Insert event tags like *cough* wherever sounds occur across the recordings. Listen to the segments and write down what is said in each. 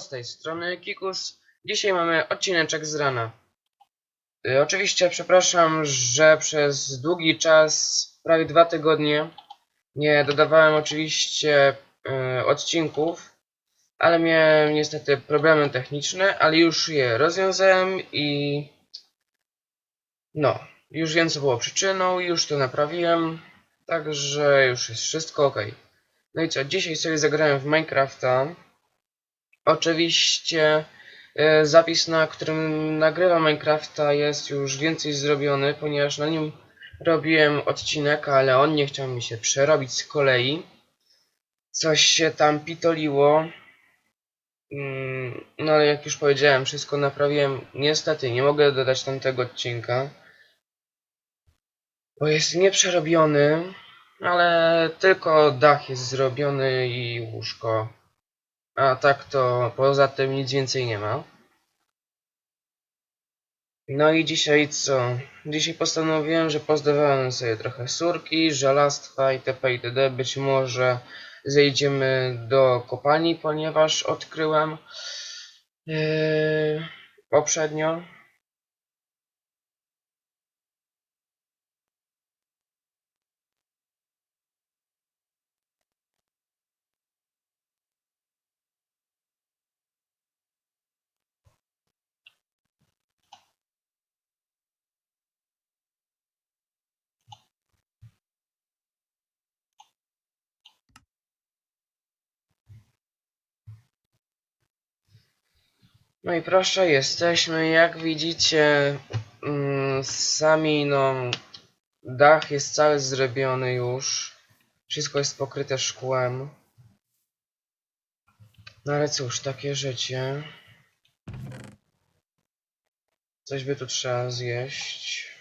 Z tej strony Kikus. Dzisiaj mamy odcineczek z rana. Y, oczywiście przepraszam, że przez długi czas, prawie dwa tygodnie, nie dodawałem oczywiście y, odcinków, ale miałem niestety problemy techniczne, ale już je rozwiązałem i no, już wiem co było przyczyną, już to naprawiłem, także już jest wszystko ok. No i co, dzisiaj sobie zagrałem w Minecrafta. Oczywiście e, zapis, na którym nagrywam Minecrafta jest już więcej zrobiony, ponieważ na nim robiłem odcinek, ale on nie chciał mi się przerobić z kolei. Coś się tam pitoliło. Mm, No ale jak już powiedziałem, wszystko naprawiłem. Niestety nie mogę dodać tamtego odcinka. Bo jest nieprzerobiony, ale tylko dach jest zrobiony i łóżko. A tak to poza tym nic więcej nie ma. No i dzisiaj co? Dzisiaj postanowiłem, że pozdawałem sobie trochę surki, żelastwa itp. itd. Być może zejdziemy do kopalni, ponieważ odkryłem yy, poprzednio. No i proszę, jesteśmy. Jak widzicie, mm, sami no, dach jest cały zrobiony już. Wszystko jest pokryte szkłem. No ale cóż, takie życie. Coś by tu trzeba zjeść.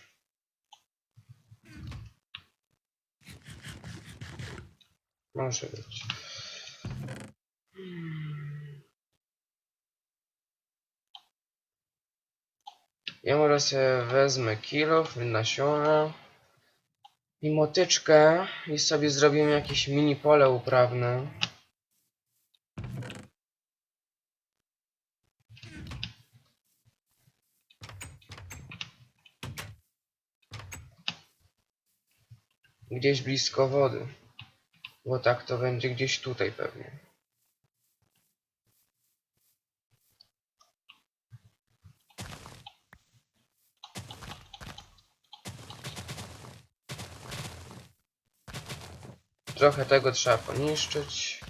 Może być. Ja może sobie wezmę kilof, nasiona i motyczkę i sobie zrobimy jakieś mini pole uprawne. Gdzieś blisko wody. Bo tak to będzie gdzieś tutaj pewnie. Trochę tego trzeba poniszczyć.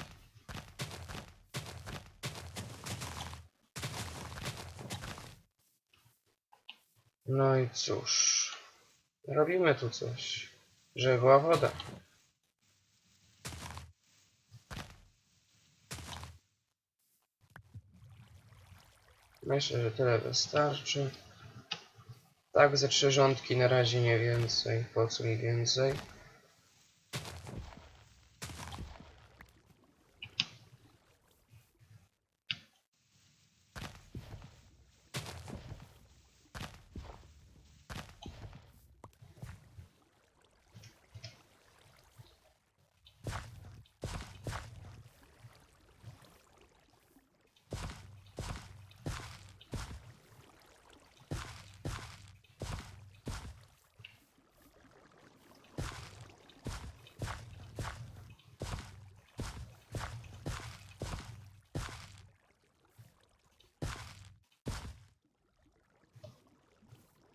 No i cóż. Robimy tu coś, żeby była woda. Myślę, że tyle wystarczy. Tak, ze trzy rządki na razie nie więcej. Po co mi więcej?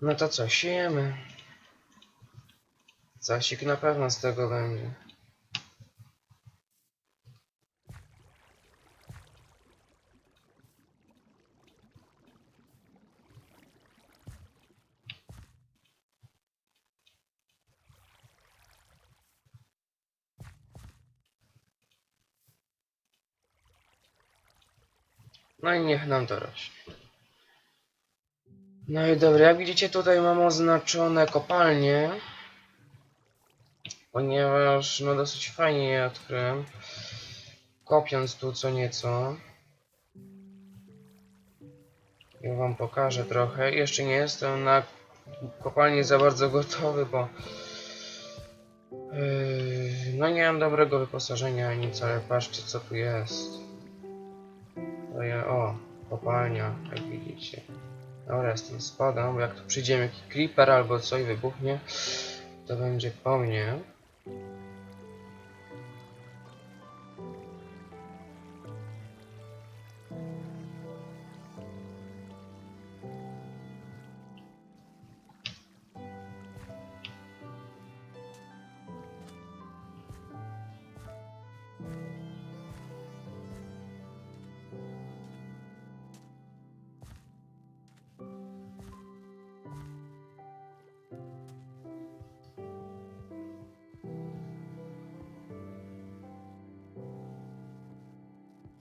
No to co, siejemy. Zasik na pewno z tego będzie. No i niech nam to rośnie. No i dobra, jak widzicie tutaj mam oznaczone kopalnie. Ponieważ no dosyć fajnie je odkryłem. Kopiąc tu co nieco. Ja wam pokażę trochę. Jeszcze nie jestem na kopalni za bardzo gotowy, bo yy, no nie mam dobrego wyposażenia ani nic, ale patrzcie co tu jest. To ja, o, kopalnia, jak widzicie. Dobra, jestem spadam, bo jak tu przyjdzie jakiś creeper albo coś wybuchnie, to będzie po mnie.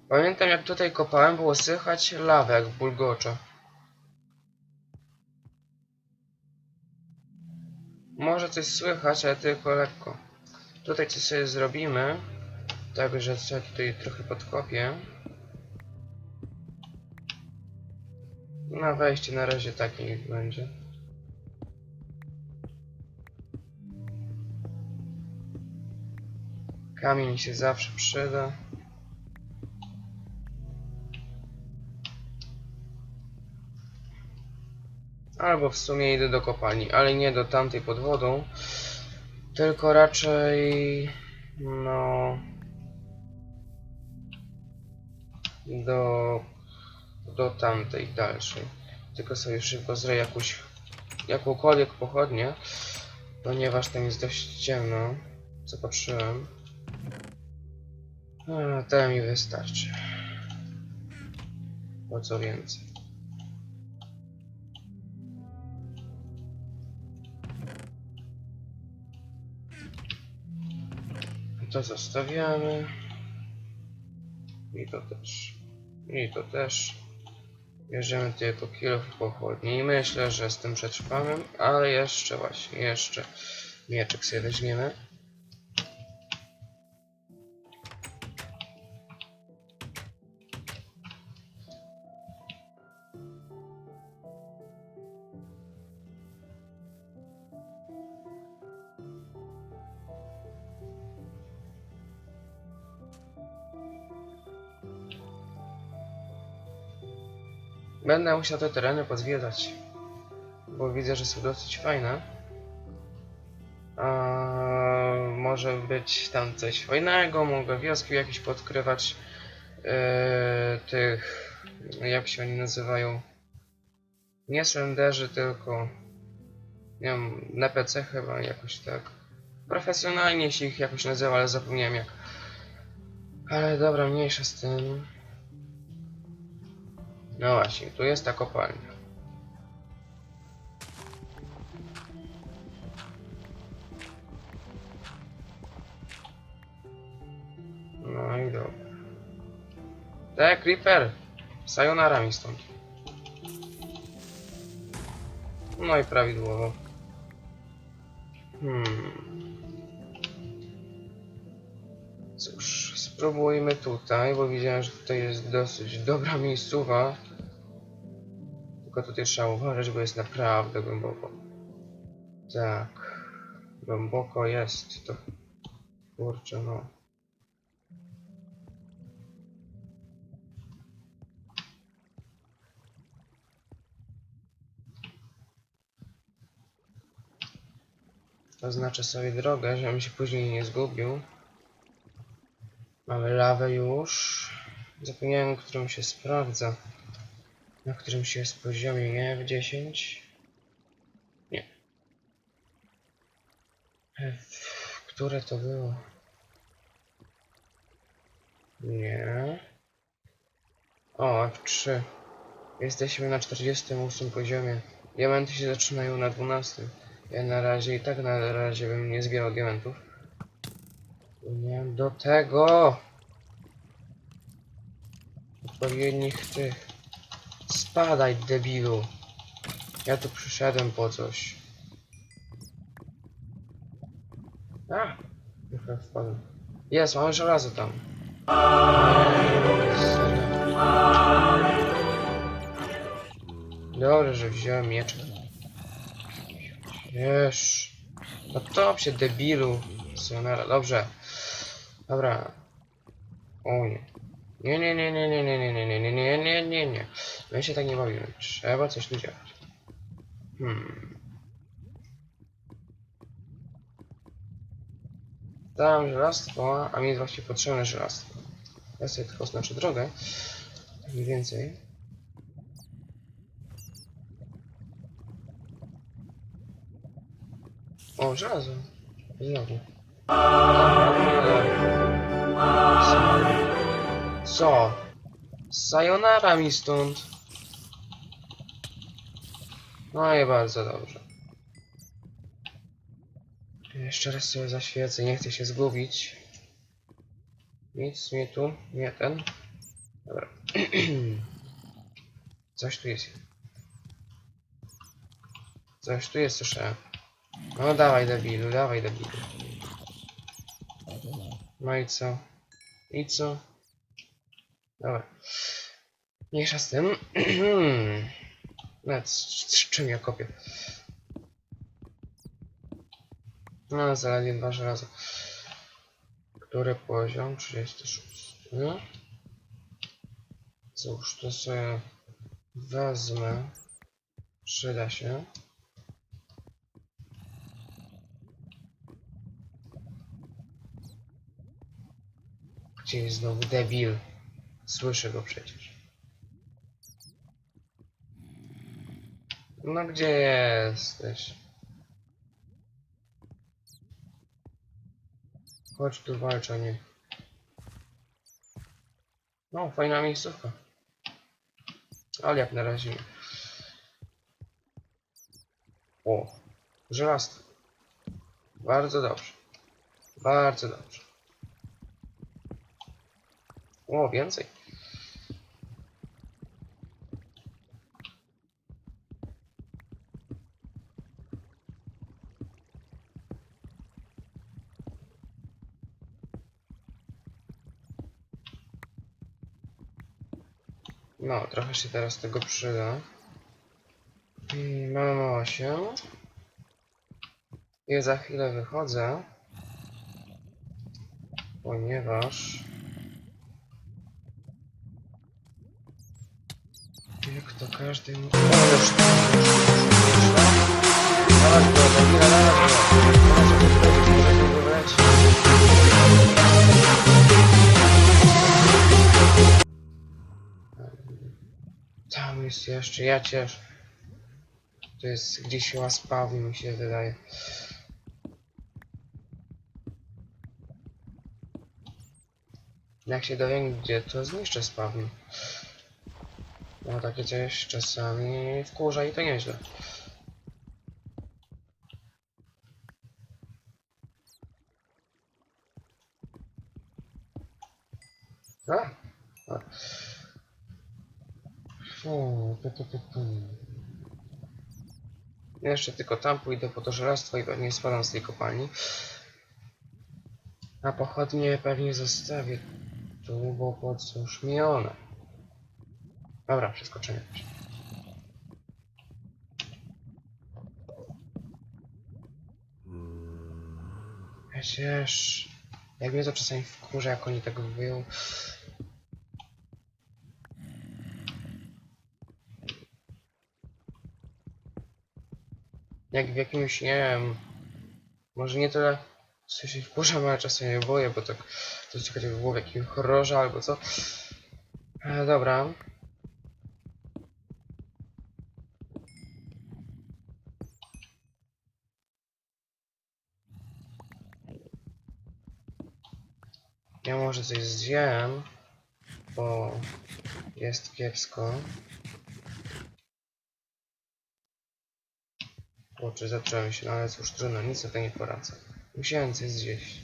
Pamiętam jak tutaj kopałem, było słychać lawę jak bulgocza. Może coś słychać, ale tylko lekko. Tutaj coś sobie zrobimy. Także sobie tutaj trochę podkopię. Na wejście na razie takie niech będzie. Kamień się zawsze przyda. Albo w sumie idę do kopalni, ale nie do tamtej pod wodą, tylko raczej no do do tamtej dalszej. Tylko sobie szybko zrobię jakąś jakąkolwiek pochodnię, ponieważ tam jest dość ciemno, co patrzyłem. A, to mi wystarczy. Po co więcej. To zostawiamy. I to też. I to też. Bierzemy tylko kilo pochodni i myślę, że z tym przetrwamy, ale jeszcze właśnie, jeszcze mieczek sobie weźmiemy. Będę musiał te tereny pozwiedzać, bo widzę, że są dosyć fajne. A, może być tam coś fajnego, mogę wioski jakieś podkrywać e, tych, jak się oni nazywają, nie slenderzy, tylko nie wiem, NPC chyba jakoś tak. Profesjonalnie się ich jakoś nazywa, ale zapomniałem jak. Ale dobra, mniejsza z tym. No właśnie, tu jest ta kopalnia. No i dobra. Tak, Creeper! Sayonara mi stąd. No i prawidłowo. Hmm. Cóż, spróbujmy tutaj, bo widziałem, że tutaj jest dosyć dobra miejscowa. Tutaj trzeba uważać, bo jest naprawdę głęboko. Tak. Głęboko jest to. Kurczę, no. Oznaczę sobie drogę, żebym się później nie zgubił. Mamy lawę już. Zapomniałem, którym się sprawdza. Na którym się jest poziomie, nie? W 10? Nie. F, które to było? Nie. O, F3. Jesteśmy na 48 poziomie. Diamenty się zaczynają na 12. Ja na razie i tak na razie bym nie zbierał diamentów. Nie do tego! Odpowiednich tych. Spadaj, debilu. Ja tu przyszedłem po coś. A! Trochę wpadłem. Jest, mamy żelazo tam. Dobrze, że wziąłem miecz. Wiesz. No top się debilu. Sionera, dobrze. Dobra. O nie. Nie, nie, nie, nie, nie, nie, nie, nie, nie, nie, nie, nie, nie. My się tak nie bawimy. Trzeba coś tu działać. Hmm. Dałem żelastwo, a mi jest właśnie potrzebne żelastwo. Ja sobie tylko oznaczę drogę. Mniej więcej. O, żelazo. Znowu. Co? Sayonara mi stąd. No i bardzo dobrze. Jeszcze raz sobie zaświecę, nie chcę się zgubić. Nic mi tu, nie ten. Dobra. *clears throat* Coś tu jest. Coś tu jest, słyszałem. No dawaj debilu, dawaj debilu. No i co? I co? Dobra. Mniejsza z tym. *clears throat* Z czym ja kopię? No, zaledwie dwa żelaza. Który poziom? 36. Cóż, to sobie wezmę. Przyda się. Gdzie jest znowu debil? Słyszę go przecież. No gdzie jesteś? Chodź tu walcz, a nie. No, fajna miejscówka. Ale jak na razie. O, żelastwo. Bardzo dobrze. Bardzo dobrze. O, więcej. No, trochę się teraz tego przyda. Mm, Mamy 8. I za chwilę wychodzę. Ponieważ... Jak to każdy. O, już, już, już, już, Dawać go, zabira, dawać go. Może to wchodzić, może nie Jest jeszcze, ja cieszę. To jest gdzieś chyba spawn mi się wydaje. Jak się dowiem gdzie, to zniszczę spawn. No takie coś czasami wkurza i to nieźle. Jeszcze tylko tam pójdę po to żelastwo i pewnie spadam z tej kopalni. A pochodnie pewnie zostawię tu, bo po cóż mi one. Dobra, przeskoczymy. Przecież... Jak mnie to czasami wkurza, jak oni tak wyją. Jak w jakimś, nie wiem... Może nie tyle... Co się wkurzam, ale czasem mnie boję, bo tak... Coś takiego było w horrorze albo co. E, dobra. Ja może coś zjem, bo jest kiepsko. Kurczę, zacząłem się, no ale cóż, trudno, nic na to nie poradzę. Musiałem coś zjeść.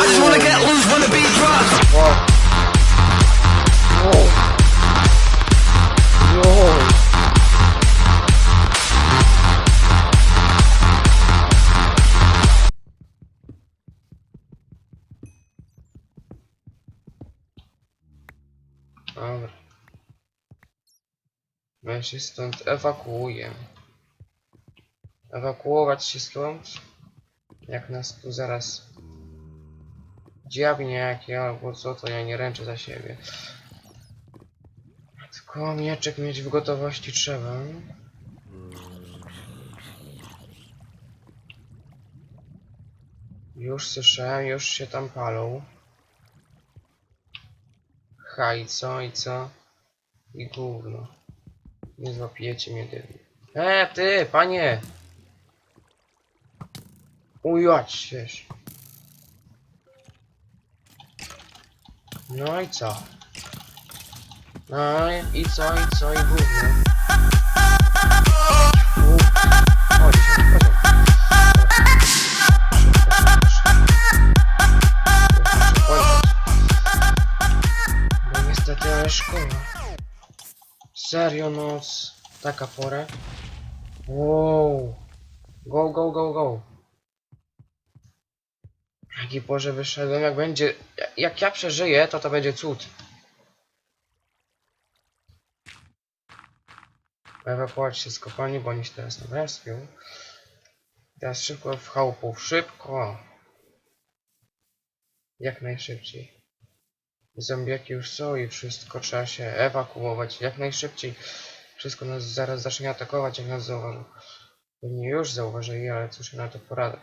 I just wanna get loose the beat drops. Wow. Się stąd ewakuujemy. Ewakuować się stąd? Jak nas tu zaraz diabnie jakie albo co, to ja nie ręczę za siebie. Tylko mieczek mieć w gotowości trzeba. Już słyszałem, już się tam palą. Ha, i co, i co? I gówno. Nie złapiecie mnie, debil. E, ty, panie! Ująć, wiesz. No i co? No i, co, i co, i gówno. Chodź, chodź. No niestety, ale szkoła. Serio noc. Taka pora. Wow. Go, go, go, go. Jaki porze wyszedłem, jak będzie... Jak ja przeżyję, to to będzie cud. Ewakuować się z kopalni, bo oni się teraz nawrespią. Teraz szybko w chałupów, szybko. Jak najszybciej. Zombiaki już są i wszystko trzeba się ewakuować jak najszybciej. Wszystko nas zaraz zacznie atakować, jak nas zauważą. Pewnie już zauważyli, ale cóż na to poradzę.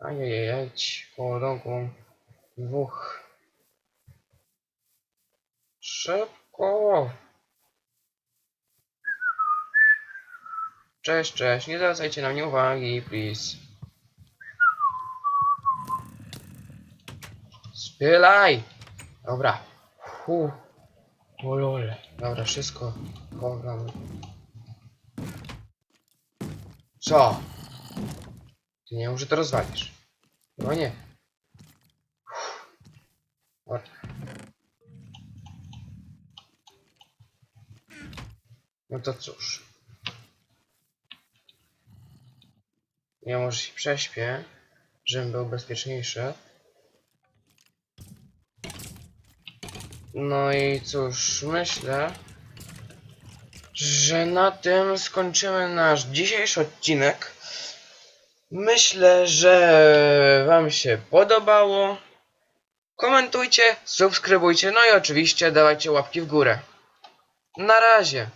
Ajajaj, koło rogu. Dwóch. Szybko! Cześć, cześć, nie zwracajcie na mnie uwagi, please. Spylaj! Dobra. Hu. O lol. Dobra, wszystko. Co? Ty nie mów, że to rozwalisz. No nie. No to cóż. Ja może się prześpię, żebym był bezpieczniejszy. No i cóż, myślę, że na tym skończymy nasz dzisiejszy odcinek. Myślę, że Wam się podobało. Komentujcie, subskrybujcie, no i oczywiście dawajcie łapki w górę. Na razie.